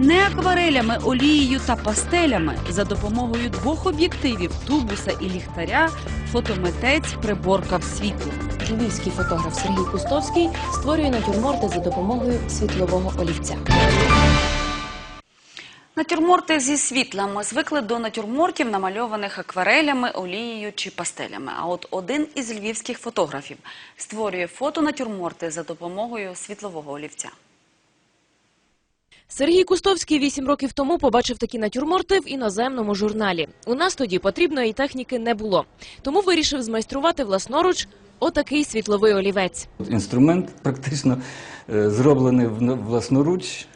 Не акварелями, олією та пастелями за допомогою двох об'єктивів тубуса і ліхтаря фотомитець приборкав світло. Львівський фотограф Сергій Кустовський створює натюрморти за допомогою світлового олівця. Натюрморти зі світла ми звикли до натюрмортів, намальованих акварелями, олією чи пастелями. А от один із львівських фотографів створює фотонатюрморти за допомогою світлового олівця. Сергій Кустовський вісім років тому побачив такі натюрморти в іноземному журналі. У нас тоді потрібної техніки не було, тому вирішив змайструвати власноруч отакий світловий олівець. Інструмент практично е, зроблений власноруч.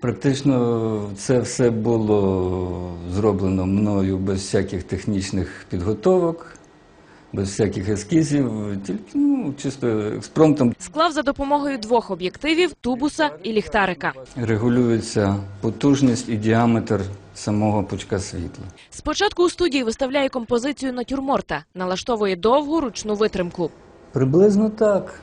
Практично це все було зроблено мною без всяких технічних підготовок, без всяких ескізів, тільки ну, чисто експромтом Склав за допомогою двох об'єктивів, тубуса і ліхтарика. регулюється потужність і діаметр самого пучка світла. Спочатку у студії виставляє композицію натюрморта, налаштовує довгу ручну витримку. Приблизно так.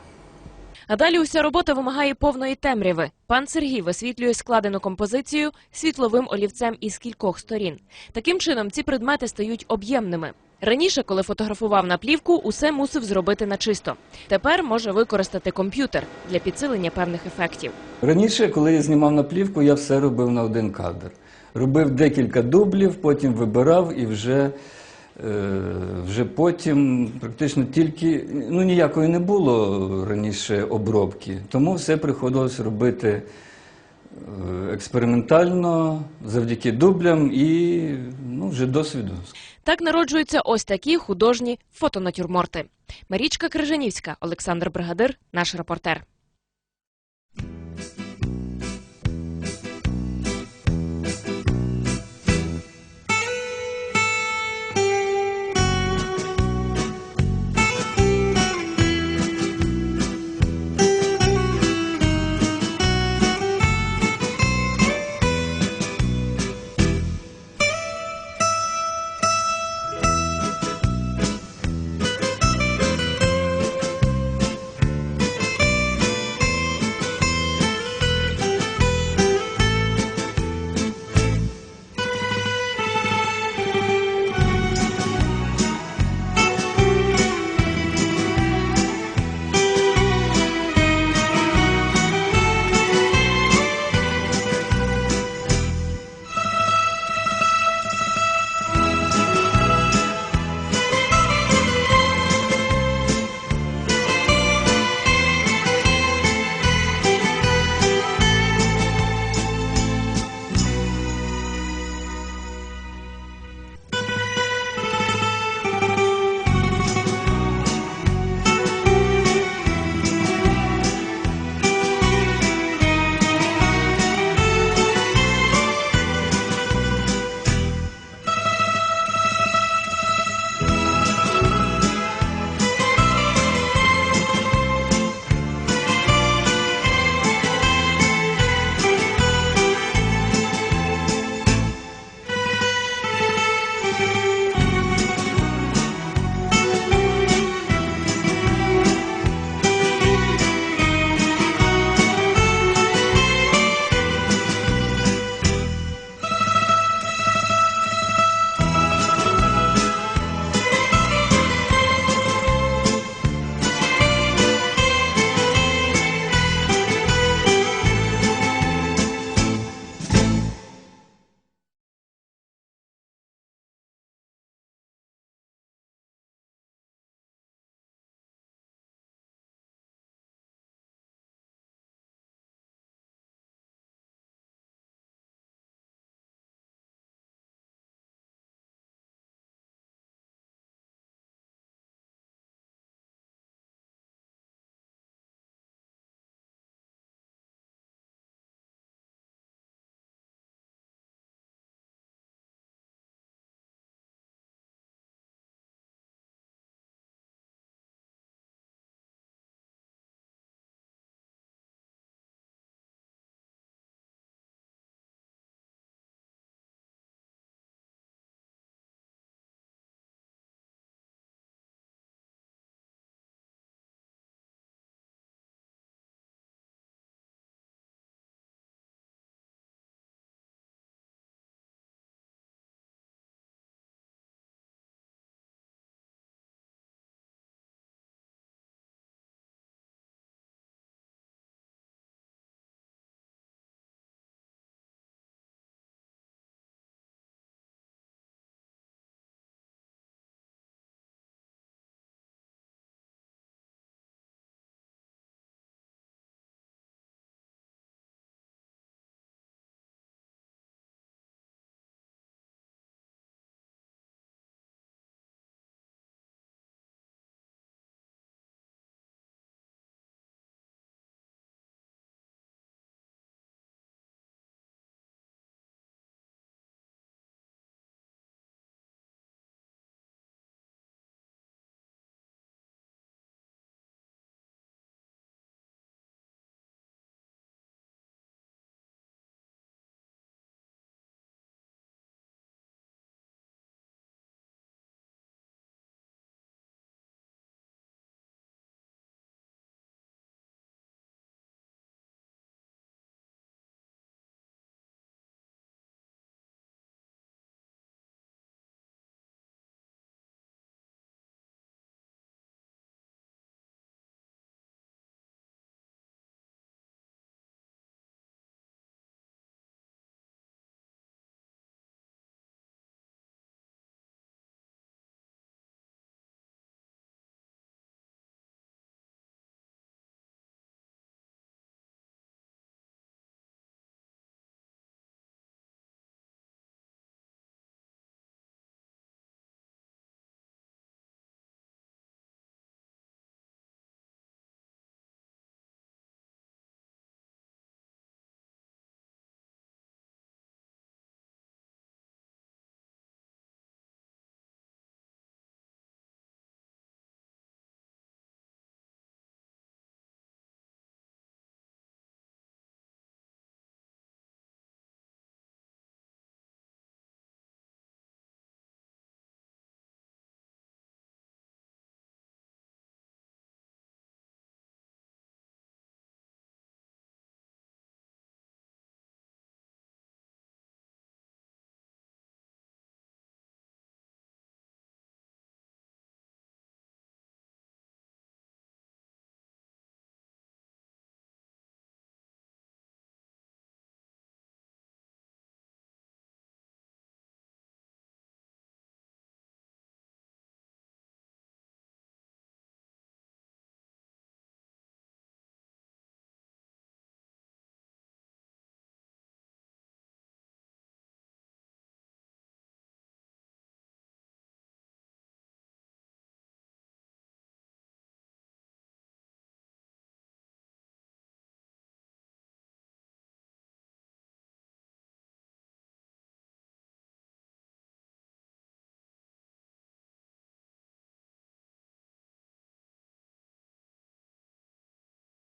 А далі уся робота вимагає повної темряви. Пан Сергій висвітлює складену композицію світловим олівцем із кількох сторін. Таким чином, ці предмети стають об'ємними. Раніше, коли фотографував на плівку, усе мусив зробити на чисто. Тепер може використати комп'ютер для підсилення певних ефектів. Раніше, коли я знімав на плівку, я все робив на один кадр. Робив декілька дублів, потім вибирав і вже, е, вже потім практично тільки ну ніякої не було раніше обробки. Тому все приходилось робити е, експериментально, завдяки дублям і ну, вже досвіду. Так народжуються ось такі художні фотонатюрморти. Марічка Крижанівська, Олександр Бригадир, наш репортер.